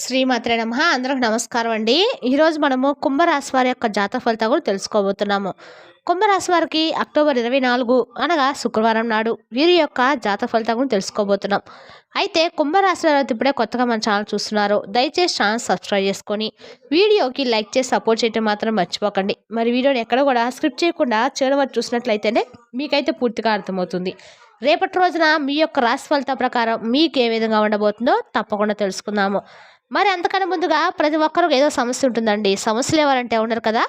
శ్రీమాత్రే నమ. అందరికి నమస్కారం అండి. ఈరోజు మనము కుంభరాశి వారి యొక్క జాతక ఫలితాలు కూడా తెలుసుకోబోతున్నాము. కుంభరాశి వారికి అక్టోబర్ ఇరవై నాలుగు అనగా శుక్రవారం నాడు వీరి యొక్క జాతక ఫలితాలను తెలుసుకోబోతున్నాం. అయితే కుంభరాశి వారి ఇప్పుడే కొత్తగా మన ఛానల్ చూస్తున్నారు. దయచేసి ఛానల్ సబ్స్క్రైబ్ చేసుకొని వీడియోకి లైక్ చేసి సపోర్ట్ చేయడం మాత్రం మర్చిపోకండి. మరి వీడియోని ఎక్కడ కూడా స్క్రిప్ట్ చేయకుండా చివరి వరకు చూసినట్లయితేనే మీకైతే పూర్తిగా అర్థమవుతుంది. రేపటి రోజున మీ యొక్క రాశి ఫలిత ప్రకారం మీకు ఏ విధంగా ఉండబోతుందో తప్పకుండా తెలుసుకుందాము. మరి అంతకన్నా ముందుగా ప్రతి ఒక్కరికి ఏదో సమస్య ఉంటుందండి. సమస్యలు ఎవరంటే ఉండరు కదా?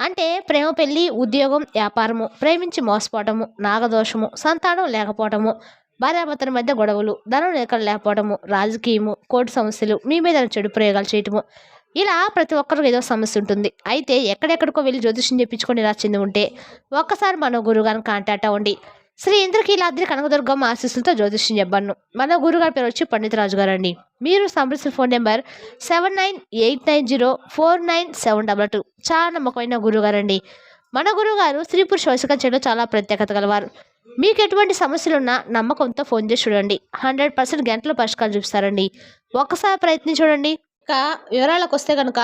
అంటే ప్రేమ పెళ్ళి ఉద్యోగం వ్యాపారము ప్రేమించి మోసపోవటము నాగదోషము సంతానం లేకపోవటము భార్యాభర్తల మధ్య గొడవలు ధనం లేక లేకపోవటము రాజకీయము కోర్టు సమస్యలు మీ మీద చెడు ప్రయోగాలు చేయటము. ఇలా ప్రతి ఒక్కరికి ఏదో సమస్య ఉంటుంది. అయితే ఎక్కడెక్కడికో వెళ్ళి జ్యోతిష్యం చెప్పించుకొని రాచింది ఉంటే ఒక్కసారి మన గురుగారిని కాంటాక్ట్ అవ్వండి. శ్రీ ఇంద్రకీలాద్రి కనకదుర్గమ్మ ఆశీస్సులతో జ్యోతిష్యం చెప్పాను మన గురుగారి పేరు వచ్చి పండితరాజు రాజు గారండి. మీరు సంప్రదించిన phone number seven nine eight nine zero four nine seven double two. చాలా నమ్మకమైన గురుగారు అండి మన గురుగారు స్త్రీ పురుష వశకంచెలో చాలా ప్రత్యేకత గలవారు. మీకు ఎటువంటి సమస్యలున్నా నమ్మకంతో ఫోన్ చేసి చూడండి. హండ్రెడ్ పర్సెంట్ గంటలు పరిష్కారం చూపిస్తారండి. ఒక్కసారి ప్రయత్నం చూడండి. ఇక వివరాలకు వస్తే కనుక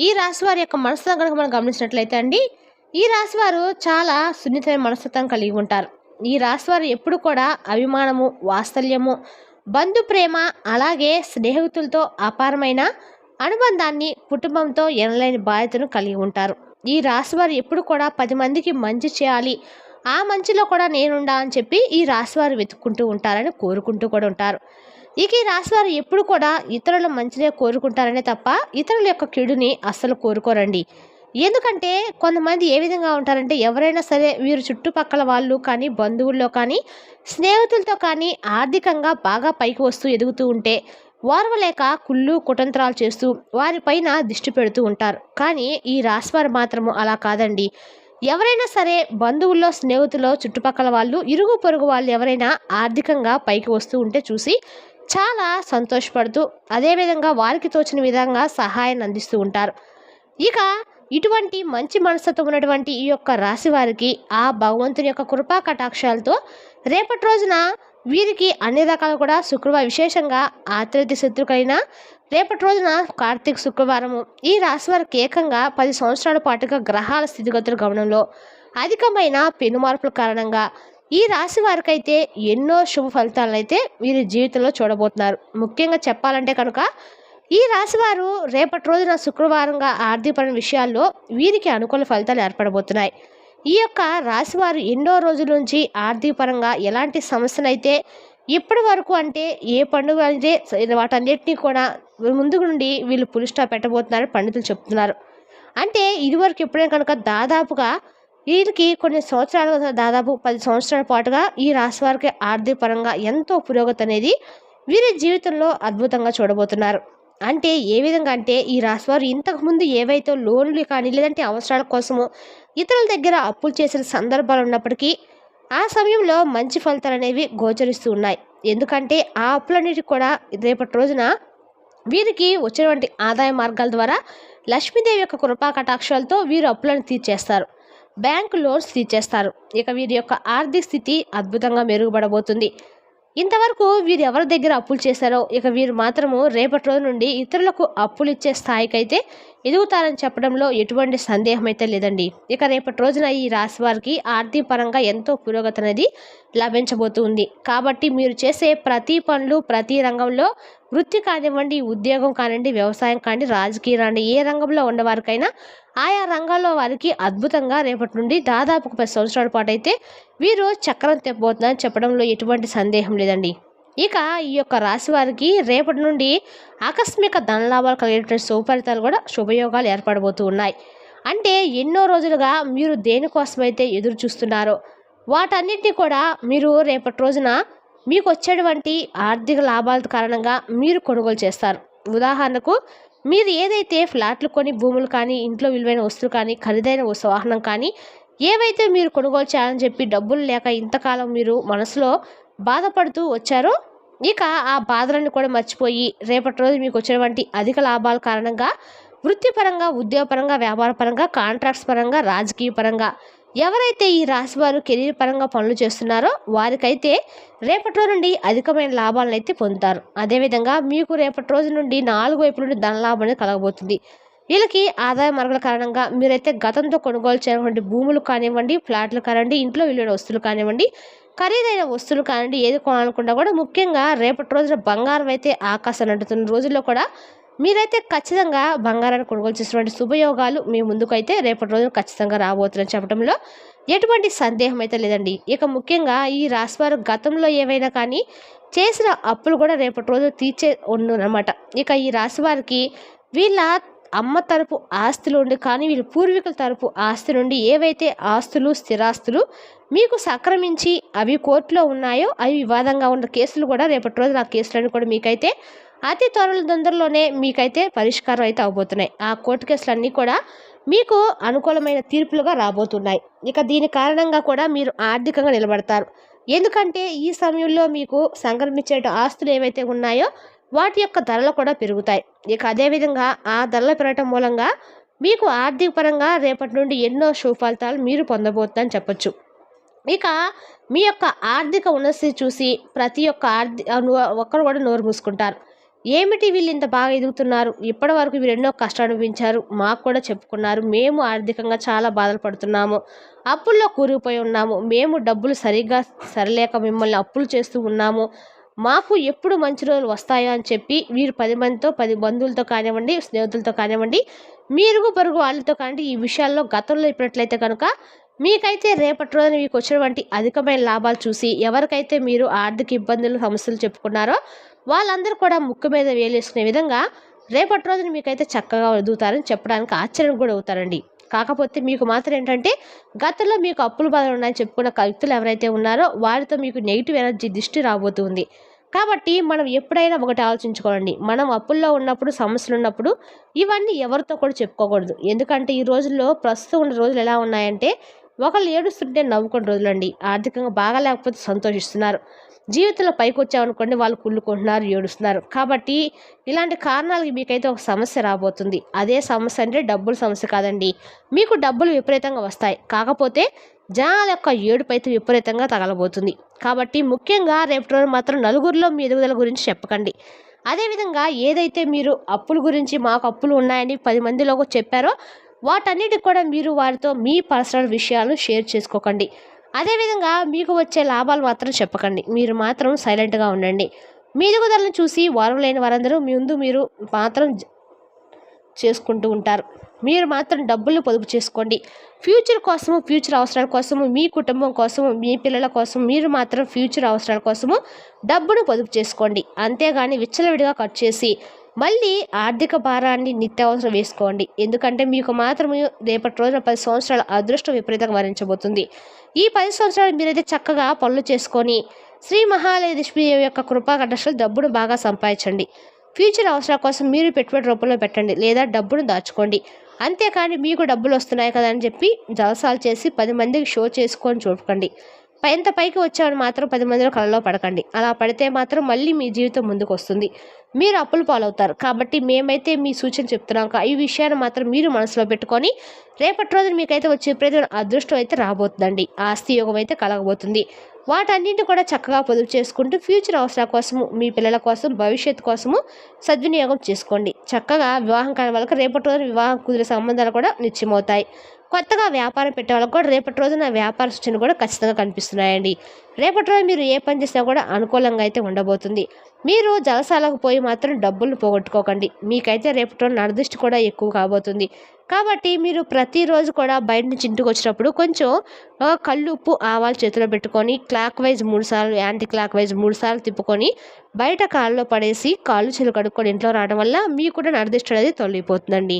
ఈ రాశి వారి యొక్క మనస్తత్వం కనుక మనం గమనించినట్లయితే అండి ఈ రాశి వారు చాలా సున్నితమైన మనస్తత్వం కలిగి ఉంటారు. ఈ రాశి వారు ఎప్పుడు కూడా అభిమానము వాత్సల్యము బంధు ప్రేమ అలాగే స్నేహితులతో అపారమైన అనుబంధాన్ని కుటుంబంతో ఎనలేని బాధ్యతను కలిగి ఉంటారు. ఈ రాశి వారు ఎప్పుడు కూడా పది మందికి మంచి చేయాలి. ఆ మంచిలో కూడా నేనుండా అని చెప్పి ఈ రాశి వారు వెతుక్కుంటూ ఉంటారని కోరుకుంటూ కూడా ఉంటారు. ఇక ఈ రాశి వారు ఎప్పుడు కూడా ఇతరుల మంచినే కోరుకుంటారనే తప్ప ఇతరుల యొక్క కీడుని అస్సలు కోరుకోరండి. ఎందుకంటే కొంతమంది ఏ విధంగా ఉంటారంటే ఎవరైనా సరే వీరు చుట్టుపక్కల వాళ్ళు కానీ బంధువుల్లో కానీ స్నేహితులతో కానీ ఆర్థికంగా బాగా పైకి వస్తూ ఎదుగుతూ ఉంటే ఓర్వలేక కుళ్ళు కుటంత్రాలు చేస్తూ వారిపైన దిష్టి పెడుతూ ఉంటారు. కానీ ఈ రాశివారు మాత్రము అలా కాదండి. ఎవరైనా సరే బంధువుల్లో స్నేహితుల్లో చుట్టుపక్కల వాళ్ళు ఇరుగు పొరుగు వాళ్ళు ఎవరైనా ఆర్థికంగా పైకి వస్తూ ఉంటే చూసి చాలా సంతోషపడుతూ అదేవిధంగా వారికి తోచిన విధంగా సహాయాన్ని అందిస్తూ ఉంటారు. ఇక ఇటువంటి మంచి మనస్తత్వం ఉన్నటువంటి ఈ యొక్క రాశి వారికి ఆ భగవంతుని యొక్క కృపా కటాక్షాలతో రేపటి రోజున వీరికి అన్ని రకాలు కూడా శుక్రవారం విశేషంగా ఆత్రేతి శత్రుకైన రేపటి రోజున కార్తీక శుక్రవారము. ఈ రాశి వారికి ఏకంగా పది సంవత్సరాల పాటుగా గ్రహాల స్థితిగతుల గమనంలో అధికమైన పెనుమార్పుల కారణంగా ఈ రాశి వారికైతే ఎన్నో శుభ ఫలితాలను అయితే వీరి జీవితంలో చూడబోతున్నారు. ముఖ్యంగా చెప్పాలంటే కనుక ఈ రాశివారు రేపటి రోజున శుక్రవారంగా ఆర్థికపరమైన విషయాల్లో వీరికి అనుకూల ఫలితాలు ఏర్పడబోతున్నాయి. ఈ యొక్క రాశివారు ఎన్నో రోజుల నుంచి ఆర్థికపరంగా ఎలాంటి సమస్యనైతే ఇప్పటి వరకు అంటే ఏ పండుగ అయితే వాటన్నిటినీ కూడా ముందు నుండి వీళ్ళు పులిస్టా పెట్టబోతున్నారని పండితులు చెప్తున్నారు. అంటే ఇదివరకు ఎప్పుడైనా కనుక దాదాపుగా వీరికి కొన్ని సంవత్సరాలు దాదాపు పది సంవత్సరాల పాటుగా ఈ రాశి వారికి ఆర్థిక పరంగా ఎంతో పురోగతి అనేది వీరి జీవితంలో అద్భుతంగా చూడబోతున్నారు. అంటే ఏ విధంగా అంటే ఈ రాశివారు ఇంతకుముందు ఏవైతే లోన్లు కానీ లేదంటే అవసరాల కోసమో ఇతరుల దగ్గర అప్పులు చేసిన సందర్భాలు ఉన్నప్పటికీ ఆ సమయంలో మంచి ఫలితాలు అనేవి గోచరిస్తూ ఉన్నాయి. ఎందుకంటే ఆ అప్పులన్నిటి కూడా రేపటి రోజున వీరికి వచ్చినటువంటి ఆదాయ మార్గాల ద్వారా లక్ష్మీదేవి యొక్క కృపా కటాక్షాలతో వీరు అప్పులను తీర్చేస్తారు. Bank loans తీర్చేస్తారు. ఇక వీరి యొక్క ఆర్థిక స్థితి అద్భుతంగా మెరుగుపడబోతుంది. ఇంతవరకు వీరు ఎవరి దగ్గర అప్పులు చేశారో ఇక వీరు మాత్రము రేపటి రోజు నుండి ఇతరులకు అప్పులు ఇచ్చే స్థాయికైతే ఎదుగుతారని చెప్పడంలో ఎటువంటి సందేహం అయితే లేదండి. ఇక రేపటి రోజున ఈ రాశి వారికి ఆర్థిక పరంగా ఎంతో పురోగతి అనేది లభించబోతుంది. కాబట్టి మీరు చేసే ప్రతి పనులు ప్రతి రంగంలో వృత్తి కానివ్వండి ఉద్యోగం కానివ్వండి వ్యవసాయం కానివ్వండి రాజకీయ కానివ్వండి ఏ రంగంలో ఉన్నవారికైనా ఆయా రంగాల్లో వారికి అద్భుతంగా రేపటి నుండి దాదాపు ఒక పది సంవత్సరాల పాటు అయితే వీరు చక్రం తెప్పబోతుందని చెప్పడంలో ఎటువంటి సందేహం లేదండి. ఇక ఈ యొక్క రాశి వారికి రేపటి నుండి ఆకస్మిక ధనలాభాలు కలిగేటువంటి సుఫలితాలు కూడా శుభయోగాలు ఏర్పడబోతూ ఉన్నాయి. అంటే ఎన్నో రోజులుగా మీరు దేనికోసమైతే ఎదురు చూస్తున్నారో వాటన్నిటిని కూడా మీరు రేపటి రోజున మీకు వచ్చేటువంటి ఆర్థిక లాభాల కారణంగా మీరు కొనుగోలు చేస్తారు. ఉదాహరణకు మీరు ఏదైతే ఫ్లాట్లు కొని భూములు కానీ ఇంట్లో విలువైన వస్తువులు కానీ ఖరీదైన వాహనం కానీ ఏవైతే మీరు కొనుగోలు చేయాలని చెప్పి డబ్బులు లేక ఇంతకాలం మీరు మనసులో బాధపడుతూ వచ్చారో ఇక ఆ బాధలను కూడా మర్చిపోయి రేపటి రోజు మీకు వచ్చినటువంటి అధిక లాభాల కారణంగా వృత్తిపరంగా ఉద్యోగపరంగా వ్యాపారపరంగా కాంట్రాక్ట్స్ పరంగా రాజకీయ పరంగా ఎవరైతే ఈ రాశి వారు కెరీర్ పరంగా పనులు చేస్తున్నారో వారికైతే రేపటి రోజు నుండి అధికమైన లాభాలను అయితే పొందుతారు. అదేవిధంగా మీకు రేపటి రోజు నుండి నాలుగు వైపు నుండి ధనలాభం అనేది కలగబోతుంది. వీళ్ళకి ఆదాయ మార్గాల కారణంగా మీరైతే గతంతో కొనుగోలు చేయనటువంటి భూములు కానివ్వండి ఫ్లాట్లు కానివ్వండి ఇంట్లో విలువైన వస్తువులు కానివ్వండి ఖరీదైన వస్తువులు కానివ్వండి ఏది కొనాలనుకున్నా కూడా ముఖ్యంగా రేపటి రోజున బంగారం అయితే ఆకాశం అంటుతున్న రోజుల్లో కూడా మీరైతే ఖచ్చితంగా బంగారాన్ని కొనుగోలు చేసినటువంటి శుభయోగాలు మీ ముందుకైతే రేపటి రోజున ఖచ్చితంగా రాబోతుందని చెప్పడంలో ఎటువంటి సందేహం అయితే లేదండి. ఇక ముఖ్యంగా ఈ రాశివారు గతంలో ఏవైనా కానీ చేసిన అప్పులు కూడా రేపటి రోజు తీర్చే అనమాట ఇక ఈ రాశివారికి వీళ్ళ అమ్మ తరపు ఆస్తులు ఉండి కానీ వీళ్ళ పూర్వీకుల తరపు ఆస్తి నుండి ఏవైతే ఆస్తులు స్థిరాస్తులు మీకు సక్రమించి అవి కోర్టులో ఉన్నాయో అవి వివాదంగా ఉన్న కేసులు కూడా రేపటి రోజు ఆ కేసులన్నీ కూడా మీకైతే అతి త్వరల తొందరలోనే మీకైతే పరిష్కారం అయితే అవబోతున్నాయి. ఆ కోర్టు కేసులన్నీ కూడా మీకు అనుకూలమైన తీర్పులుగా రాబోతున్నాయి. ఇక దీని కారణంగా కూడా మీరు ఆర్థికంగా నిలబడతారు. ఎందుకంటే ఈ సమయంలో మీకు సంక్రమించే ఆస్తులు ఏవైతే ఉన్నాయో వాటి యొక్క ధరలు కూడా పెరుగుతాయి. ఇక అదేవిధంగా ఆ ధరలు పెరగటం మూలంగా మీకు ఆర్థిక పరంగా రేపటి నుండి ఎన్నో సుఫలితాలు మీరు పొందబోతుందని చెప్పొచ్చు. ఇక మీ యొక్క ఆర్థిక ఉన్నతి చూసి ప్రతి ఒక్క ఆర్థిక ఒక్కరు కూడా నోరు మూసుకుంటారు. ఏమిటి వీళ్ళు ఇంత బాగా ఎదుగుతున్నారు? ఇప్పటి వరకు వీరు ఎన్నో కష్టాలు అనిపించారు మాకు కూడా చెప్పుకున్నారు. మేము ఆర్థికంగా చాలా బాధలు పడుతున్నాము. అప్పుల్లో కూరుకుపోయి ఉన్నాము. మేము డబ్బులు సరిగ్గా సరిలేక మిమ్మల్ని అప్పులు చేస్తూ ఉన్నాము. మాకు ఎప్పుడు మంచి రోజులు వస్తాయో అని చెప్పి మీరు పది మందితో పది బంధువులతో కానివ్వండి స్నేహితులతో కానివ్వండి మీరు పరుగు వాళ్ళతో కానివ్వండి ఈ విషయాల్లో గతంలో ఇప్పినట్లయితే కనుక మీకైతే రేపటి రోజున మీకు వచ్చినటువంటి అధికమైన లాభాలు చూసి ఎవరికైతే మీరు ఆర్థిక ఇబ్బందులు సమస్యలు చెప్పుకున్నారో వాళ్ళందరూ కూడా ముక్కు మీద వేలేసుకునే విధంగా రేపటి రోజున మీకైతే చక్కగా ఎదుగుతారని చెప్పడానికి ఆశ్చర్యం కూడా అవుతారండి. కాకపోతే మీకు మాత్రం ఏంటంటే గతంలో మీకు అప్పులు బాధలు ఉన్నాయని చెప్పుకున్న వ్యక్తులు ఎవరైతే ఉన్నారో వారితో మీకు నెగిటివ్ ఎనర్జీ దృష్టి రాబోతుంది. కాబట్టి మనం ఎప్పుడైనా ఒకటి ఆలోచించుకోండి మనం అప్పుల్లో ఉన్నప్పుడు సమస్యలు ఉన్నప్పుడు ఇవన్నీ ఎవరితో కూడా చెప్పుకోకూడదు. ఎందుకంటే ఈ రోజుల్లో ప్రస్తుతం ఉన్న రోజులు ఎలా ఉన్నాయంటే ఒకళ్ళు ఏడుస్తుంటే నవ్వుకునే రోజులండి. ఆర్థికంగా బాగా లేకపోతే సంతోషిస్తున్నారు. జీవితంలో పైకి వచ్చామనుకోండి వాళ్ళు కుళ్ళుకుంటున్నారు ఏడుస్తున్నారు. కాబట్టి ఇలాంటి కారణాలకి మీకైతే ఒక సమస్య రాబోతుంది. అదే సమస్య అంటే డబ్బుల సమస్య కాదండి. మీకు డబ్బులు విపరీతంగా వస్తాయి. కాకపోతే జనాల యొక్క ఏడుపు విపరీతంగా తగలబోతుంది. కాబట్టి ముఖ్యంగా రేపటి రోజు మాత్రం నలుగురిలో మీ ఎదుగుదల గురించి చెప్పకండి. అదేవిధంగా ఏదైతే మీరు అప్పుల గురించి మాకు అప్పులు ఉన్నాయని పది మందిలోకి చెప్పారో వాటన్నిటికి కూడా మీరు వారితో మీ పర్సనల్ విషయాలను షేర్ చేసుకోకండి. అదేవిధంగా మీకు వచ్చే లాభాలు మాత్రం చెప్పకండి. మీరు మాత్రం సైలెంట్గా ఉండండి. మీ ఎదుగుదలను చూసి వారం లేని వారందరూ ముందు మీరు మాత్రం చేసుకుంటూ ఉంటారు. మీరు మాత్రం డబ్బులు పొదుపు చేసుకోండి. ఫ్యూచర్ కోసము ఫ్యూచర్ అవసరాల కోసము మీ కుటుంబం కోసము మీ పిల్లల కోసం మీరు మాత్రం ఫ్యూచర్ అవసరాల కోసము డబ్బును పొదుపు చేసుకోండి. అంతేగాని విచ్చలవిడిగా ఖర్చు చేసి మళ్ళీ ఆర్థిక భారాన్ని నిత్యావసరం వేసుకోండి. ఎందుకంటే మీకు మాత్రమే రేపటి రోజున పది సంవత్సరాల అదృష్టం విపరీతంగా వరించబోతుంది. ఈ పది సంవత్సరాలు మీరైతే చక్కగా పనులు చేసుకొని శ్రీ మహాలక్ష్మి యొక్క కృపా డబ్బును బాగా సంపాదించండి. ఫ్యూచర్ అవసరాల కోసం మీరు పెట్టుబడి రూపంలో పెట్టండి లేదా డబ్బును దాచుకోండి. అంతేకాని మీకు డబ్బులు వస్తున్నాయి కదా అని చెప్పి జలసాలు చేసి పది మందికి షో చేసుకొని చూడకండి. ఎంత పైకి వచ్చామని మాత్రం పది మందిలో కళ్ళలో పడకండి. అలా పడితే మాత్రం మళ్ళీ మీ జీవితం ముందుకు వస్తుంది. మీరు అప్పులు పాలవుతారు. కాబట్టి మేమైతే మీ సూచన చెప్తున్నాం. ఈ విషయాన్ని మాత్రం మీరు మనసులో పెట్టుకొని రేపటి రోజున మీకైతే వచ్చే ప్రతి అదృష్టం అయితే రాబోతుందండి. ఆస్తి యోగం అయితే కలగబోతుంది. వాటన్నింటిని కూడా చక్కగా పొదుపు చేసుకుంటూ ఫ్యూచర్ అవసరాల కోసము మీ పిల్లల కోసం భవిష్యత్తు కోసము సద్వినియోగం చేసుకోండి. చక్కగా వివాహం కాని వాళ్ళకి రేపటి రోజు వివాహం కుదిరే సంబంధాలు కూడా నిత్యమవుతాయి కొత్తగా వ్యాపారం పెట్టే వాళ్ళకి కూడా రేపటి రోజున వ్యాపార సూచన కూడా ఖచ్చితంగా కనిపిస్తున్నాయండి. రేపటి రోజు మీరు ఏ పని చేసినా కూడా అనుకూలంగా అయితే ఉండబోతుంది. మీరు జలసాలకు పోయి మాత్రం డబ్బులు పోగొట్టుకోకండి. మీకైతే రేపటి రోజు నడదృష్టి కూడా ఎక్కువ కాబోతుంది. కాబట్టి మీరు ప్రతిరోజు కూడా బయట నుంచి ఇంటికి వచ్చినప్పుడు కొంచెం కళ్ళు ఉప్పు ఆవాలు చేతిలో పెట్టుకొని క్లాక్ వైజ్ మూడు సార్లు యాంటీ క్లాక్ వైజ్ మూడు సార్లు తిప్పుకొని బయట కాళ్ళలో పడేసి కాళ్ళు చెలు కడుక్కొని ఇంట్లో రావడం వల్ల మీకు కూడా నడదృష్టి అనేది తొలగిపోతుందండి.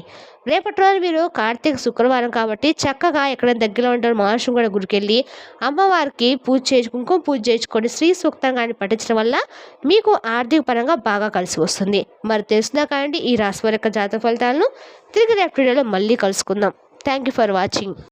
రేపటి రోజు మీరు కార్తీక శుక్రవారం కాబట్టి చక్కగా ఎక్కడ దగ్గరలో ఉంటారు మహాశివ కూడా గుడికెళ్ళి అమ్మవారికి పూజ చేసి కుంకుమ పూజ చేసుకొని శ్రీ సూక్తంగాన్ని పఠించడం వల్ల మీకు ఆర్థిక పరంగా బాగా కలిసి వస్తుంది. మరి తెలిసిందా కానీ ఈ రాశి యొక్క జాతక ఫలితాలను. తిరిగి రేపు వీడియోలో మళ్ళీ కలుసుకుందాం. Thank you for watching